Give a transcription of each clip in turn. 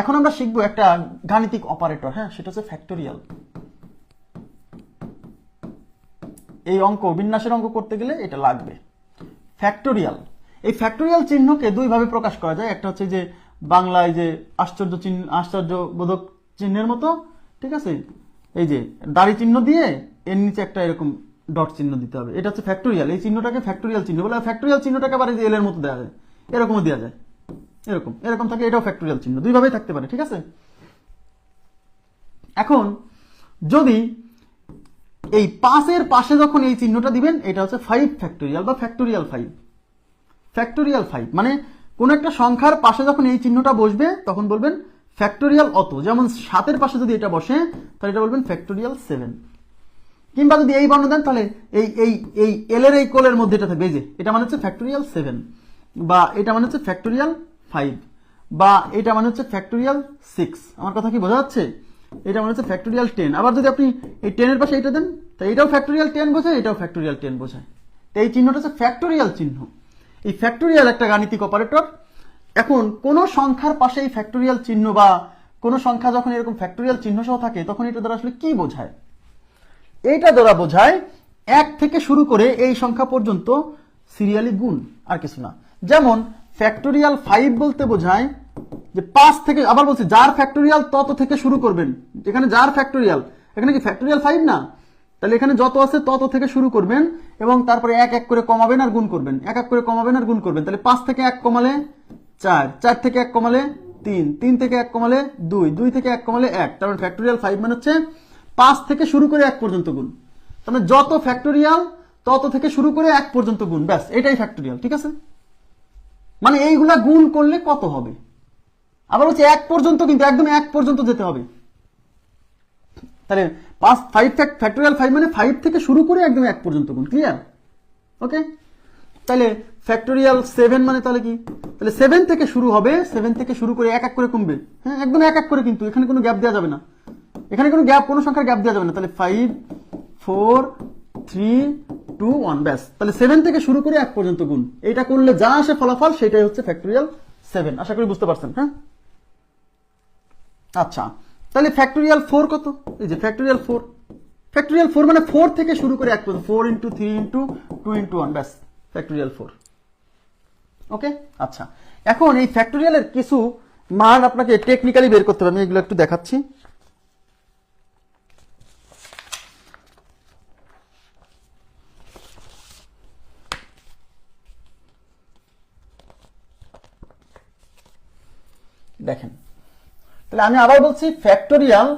এখন আমরা শিখব একটা গাণিতিক অপারেটর হ্যাঁ? সেটা হচ্ছে ফ্যাক্টোরিয়াল এই অঙ্ক, বিন্যাসের অঙ্ক করতে গেলে এটা লাগবে। ফ্যাক্টোরিয়াল এই ফ্যাক্টোরিয়াল চিহ্নকে দুইভাবে প্রকাশ করা যায়। একটা হচ্ছে যে বাংলায় যে আশ্চর্য চিহ্ন, আশ্চর্যবোধক চিহ্নের মতো, ঠিক আছে? এই যে দাড়ি চিহ্ন দিয়ে এর নিচে একটা এরকম ডট চিহ্ন দিতে হবে। এটা হচ্ছে ফ্যাক্টোরিয়াল এই চিহ্নটাকে ফ্যাক্টোরিয়াল চিহ্ন বলে ফ্যাক্টোরিয়াল চিহ্নটাকে আবার এই যে এলের মতো দেওয়া যায়। এরকমও দেওয়া যায়। এরকম। এরকম থাকে এটাও ফ্যাক্টোরিয়াল চিহ্ন। দুইভাবেই থাকতে পারে, ঠিক আছে? এখন, যদি এই পাঁচের পাশে যখন এই চিহ্নটা দিবেন, এটা হচ্ছে ফাইভ ফ্যাক্টোরিয়াল বা ফ্যাক্টোরিয়াল ফাইভ ফ্যাক্টোরিয়াল ফাইভ মানে কোন একটা সংখ্যার পাশে যখন এই চিহ্নটা বসবে, তখন বলবেন ফ্যাক্টোরিয়াল অত। যেমন সাতের পাশে যদি এটা বসে, তাহলে এটা বলবেন ফ্যাক্টোরিয়াল সেভেন কিংবা যদি এই বর্ণ দেন, তাহলে এই এই এই এল এর এই কোলের মধ্যে এটা এই যে, এটা মানে হচ্ছে ফ্যাক্টোরিয়াল সেভেন বা এটা মানে হচ্ছে ফ্যাক্টোরিয়াল ফাইভ। বা এটা মানে হচ্ছে ফ্যাক্টোরিয়াল সিক্স আমার কথা কি বোঝা যাচ্ছে? এটা মানে হচ্ছে ফ্যাক্টোরিয়াল টেন আবার যদি আপনি এই টেনের পাশে এটা দেন, তো এটাও ফ্যাক্টোরিয়াল টেন বোঝায়, এটাও ফ্যাক্টোরিয়াল টেন বোঝায়। তো এই চিহ্নটা হচ্ছে ফ্যাক্টোরিয়াল চিহ্ন। এই ফ্যাক্টোরিয়াল একটা গাণিতিক অপারেটর এখন কোন সংখ্যার পাশে এই ফ্যাক্টোরিয়াল চিহ্ন বা কোন সংখ্যা যখন এরকম ফ্যাক্টোরিয়াল চিহ্ন সহ থাকে, তখন এটা দ্বারা আসলে কি বোঝায়? এইটা দ্বারা বোঝায় এক থেকে শুরু করে এই সংখ্যা পর্যন্ত সিরিয়ালি গুণ, আর কিছু না। যেমন ফ্যাক্টোরিয়াল ফাইভ বলতে বোঝায় যে পাঁচ থেকে, আবার বলছি, যার ফ্যাক্টোরিয়াল তত থেকে শুরু করবেন। এখানে যার ফ্যাক্টোরিয়াল এখানে কি ফ্যাক্টোরিয়াল ফাইভ না? তাহলে এখানে যত আছে তত থেকে শুরু করবেন এবং তারপরে এক এক করে কমাবেন আর গুণ করবেন। এক এক করে কমাবেন আর গুণ করবেন। তাহলে পাঁচ থেকে এক কমালে চার চার থেকে এক কমালে তিন তিন থেকে এক কমালে দুই দুই থেকে এক কমালে এক। তার মানে ফ্যাক্টোরিয়াল ফাইভ মানে হচ্ছে পাঁচ থেকে শুরু করে এক পর্যন্ত গুণ। মানে যত ফ্যাক্টোরিয়াল তত থেকে শুরু করে এক পর্যন্ত গুণ। ব্যাস, এটাই ফ্যাক্টোরিয়াল ঠিক আছে? মানে এইগুলা গুণ করলে কত হবে? আবার হচ্ছে এক পর্যন্ত কিন্তু একদম এক পর্যন্ত যেতে হবে। তাহলে পাঁচ ফাইভ ফ্যাক্টোরিয়াল ফাইভ মানে ফাইভ থেকে শুরু করে একদম এক পর্যন্ত গুণ ক্লিয়ার ওকে তাহলে ফ্যাক্টোরিয়াল সেভেন মানে তাহলে কি? তাহলে সেভেন থেকে শুরু হবে সেভেন থেকে শুরু করে এক এক করে কমবে। হ্যাঁ একদম এক এক করে কিন্তু, এখানে কোনো গ্যাপ দেওয়া যাবে না। এখানে কোনো গ্যাপ কোনো সংখ্যার গ্যাপ দেওয়া যাবে না। তাহলে five four three two one ব্যাস। তাহলে সেভেন থেকে শুরু করে এক পর্যন্ত গুণ। এটা করলে যা আসে ফলাফল সেটাই হচ্ছে ফ্যাক্টোরিয়াল সেভেন আশা করি বুঝতে পারছেন হ্যাঁ? আচ্ছা তাহলে ফ্যাক্টোরিয়াল ফোর কত? এই যে ফ্যাক্টোরিয়াল ফোর ফ্যাক্টোরিয়াল ফোর মানে ফোর থেকে শুরু করে এক পর্যন্ত। Four into three into two into one ব্যাস ফ্যাক্টোরিয়াল ফোর ওকে আচ্ছা এখন এই ফ্যাক্টোরিয়ালের কিছু মান আপনাকে টেকনিক্যালি বের করতে হবে। আমি এগুলো একটু দেখাচ্ছি। দেখেন। তাহলে আমি আবার বলছি ফ্যাক্টোরিয়াল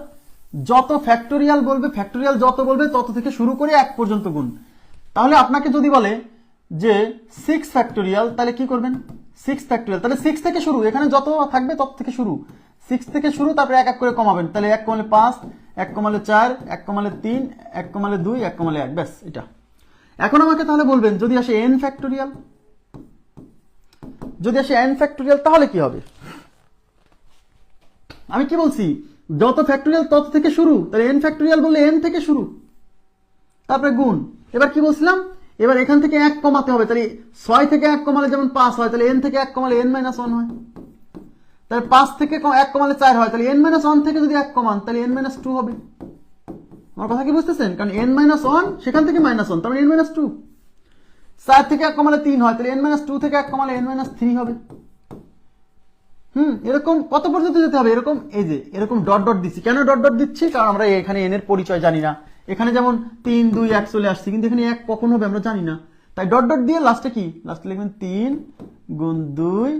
যত ফ্যাক্টোরিয়াল বলবে ফ্যাক্টোরিয়াল যত বলবে, তত থেকে শুরু করে এক পর্যন্ত গুণ। তাহলে আপনাকে যদি বলে যে সিক্স ফ্যাক্টোরিয়াল তাহলে কি করবেন? সিক্স ফ্যাক্টোরিয়াল তাহলে সিক্স থেকে শুরু, এখানে যত থাকবে তত থেকে শুরু। সিক্স থেকে শুরু, তারপরে এক এক করে কমাবেন। তাহলে এক কমালে পাঁচ, এক কমালে চার, এক কমালে তিন, এক কমালে দুই, এক কমালে এক। ব্যাস, এটা। এখন আমাকে তাহলে বলবেন, যদি আসে এন ফ্যাক্টোরিয়াল যদি আসে এন ফ্যাক্টোরিয়াল তাহলে কি হবে? আমি কি বলছি? যত ফ্যাক্টোরিয়াল তত থেকে শুরু। তাহলে এন ফ্যাক্টোরিয়াল বললে এন থেকে শুরু। তারপরে গুণ। এবার কি বলছিলাম? এবার এখান থেকে এক কমাতে হবে। তাহলে ছয় থেকে এক কমালে যেমন পাঁচ হয়, তাহলে এন থেকে এক কমালে এন মাইনাস ওয়ান হয়। তাহলে পাঁচ থেকে এক কমালে চার হয়, তাহলে এন মাইনাস ওয়ান থেকে যদি এক কমান, তাহলে এন মাইনাস টু হবে। আমার কথা কি বুঝতেছেন? কারণ এন মাইনাস ওয়ান সেখান থেকে মাইনাস ওয়ান তার মানে এন মাইনাস টু চার থেকে এক কমালে তিন হয়, তাহলে এন মাইনাস টু থেকে এক কমালে এন মাইনাস থ্রি হবে। হুম, এরকম কত পর্যন্ত যেতে হবে? এরকম, এই যে, এরকম ডট ডট দিচ্ছি। কেন ডট ডট দিচ্ছি? কারণ আমরা এখানে এন এর পরিচয় জানি না। এখানে যেমন তিন, দুই, এক চলে আসছে, কিন্তু এখানে এক কখন হবে আমরা জানি না। তাই ডট ডট দিয়ে লাস্টে কি? লাস্টে লিখবেন তিন গুণ দুই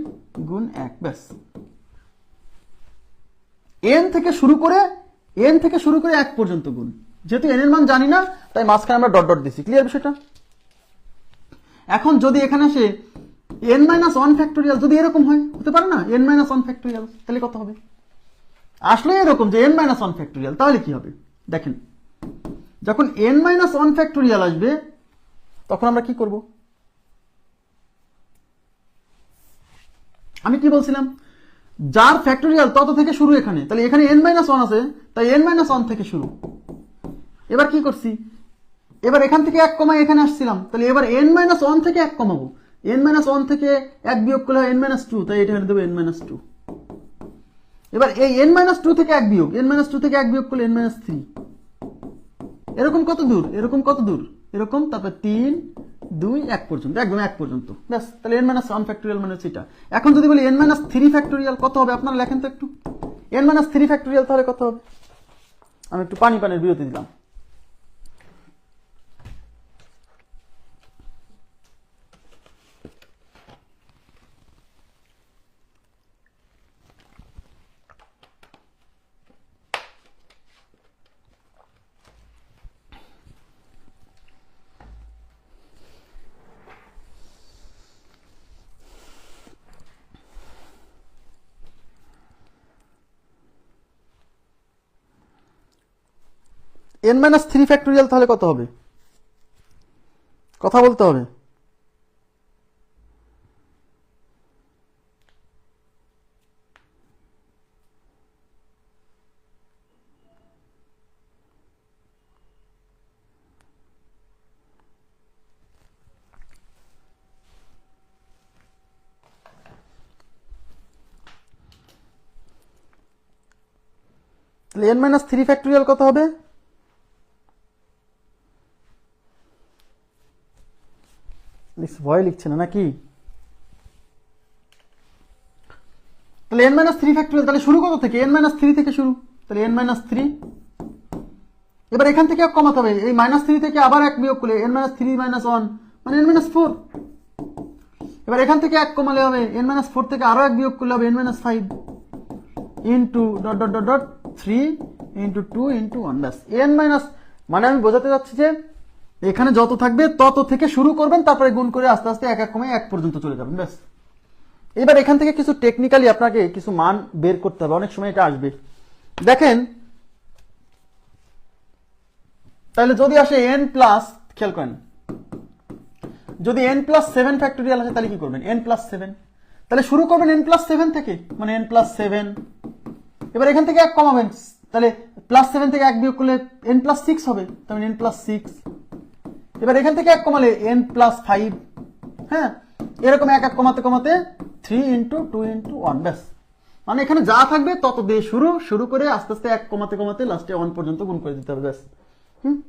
গুণ এক, ব্যাস। এন থেকে শুরু করে এন থেকে শুরু করে এক পর্যন্ত গুণ। যেহেতু এন এর মান জানি না, তাই মাঝখানে আমরা ডট ডট দিচ্ছি। ক্লিয়ার বিষয়টা? এখন যদি এখানে আসে এন মাইনাস ওয়ান ফ্যাক্টোরিয়াল যদি এরকম হয়, হতে পারে না? এন মাইনাস ওয়ান ফ্যাক্টোরিয়াল তাহলে কত হবে? আসলে এরকম যে এন মাইনাস ওয়ান ফ্যাক্টোরিয়াল তাহলে কি হবে? দেখেন, যখন এন মাইনাস ওয়ান ফ্যাক্টোরিয়াল আসবে, তখন আমরা কি করব? আমি কি বলছিলাম? যার ফ্যাক্টোরিয়াল তত থেকে শুরু এখানে, তাহলে এখানে এন মাইনাস ওয়ান আছে, তাই এন মাইনাস ওয়ান থেকে শুরু। এবার কি করছি? এবার এখান থেকে এক কমাই এখানে আসছিলাম, তাহলে এবার এন মাইনাস ওয়ান থেকে এক কমাবো। এন মাইনাস ওয়ান থেকে এক বিয়োগ করলে এন মাইনাস টু তাই এটা দেবো এন মাইনাস টু এবার এই এন মাইনাস টু থেকে এক বিয়োগ এন মাইনাস টু থেকে এক বিয়োগ করলে এন মাইনাস থ্রি এরকম কত দূর? এরকম কত দূর? এরকম, তারপর তিন, দুই, এক পর্যন্ত, একদম এক পর্যন্ত। ব্যাস, তাহলে এন মাইনাস ওয়ান ফ্যাক্টোরিয়াল মানে হচ্ছে এটা এখন যদি বলি এন মাইনাস থ্রি ফ্যাক্টোরিয়াল কত হবে? আপনারা লেখেন তো একটু। এন মাইনাস থ্রি ফ্যাক্টোরিয়াল তাহলে কত হবে? আমি একটু পানি পানির বিরতি দিলাম। এন মাইনাস থ্রি ফ্যাক্টোরিয়াল তাহলে কত হবে? কথা বলতে হবে। তাহলে এন মাইনাস থ্রি ফ্যাক্টোরিয়াল কত হবে? ভয় লিখছে না নাকি? তাহলে এন মাইনাস থ্রি ফ্যাক্টোরিয়াল তাহলে শুরু কত থেকে? এন মাইনাস থ্রি থেকে শুরু। তাহলে এন মাইনাস থ্রি এবার এখান থেকে কমাতে হবে। এই মাইনাস থ্রি থেকে আবার এক বিয়োগ করলে N minus three minus one মানে এন মাইনাস ফোর এবার এখান থেকে এক কমালে হবে এন মাইনাস ফোর থেকে আরও এক বিয়োগ করলে হবে N minus five into dot dot dot dot three into two into one ব্যাস এন মাইনাস মানে আমি বোঝাতে যাচ্ছি যে এখানে যত থাকবে, তত থেকে শুরু করবেন, তারপরে গুণ করে আস্তে আস্তে এক এক কমে এক পর্যন্ত চলে যাবেন, ব্যাস। এবার এখান থেকে কিছু টেকনিক্যালি আপনাকে কিছু মান বের করতে হবে, অনেক সময় এটা আসবে। দেখেন, তাহলে যদি আসে এন প্লাস খেয়াল করেন, যদি এন প্লাস সেভেন ফ্যাক্টোরিয়াল আসে, তাহলে কি করবেন? এন প্লাস সেভেন তাহলে শুরু করবেন এন প্লাস সেভেন থেকে মানে এন প্লাস সেভেন এবার এখান থেকে এক কমাবেন, তাহলে প্লাস সেভেন থেকে এক বিয়োগ করলে এন প্লাস সিক্স হবে তাহলে এন প্লাস সিক্স এবার এখান থেকে এক কমালে এন প্লাস ফাইভ হ্যাঁ? এরকম এক এক কমাতে কমাতে three into two into one ব্যাস। মানে এখানে যা থাকবে তত দিয়ে শুরু শুরু করে আস্তে আস্তে এক কমাতে কমাতে লাস্টে ওয়ান পর্যন্ত গুণ করে দিতে হবে, ব্যাস। হুম?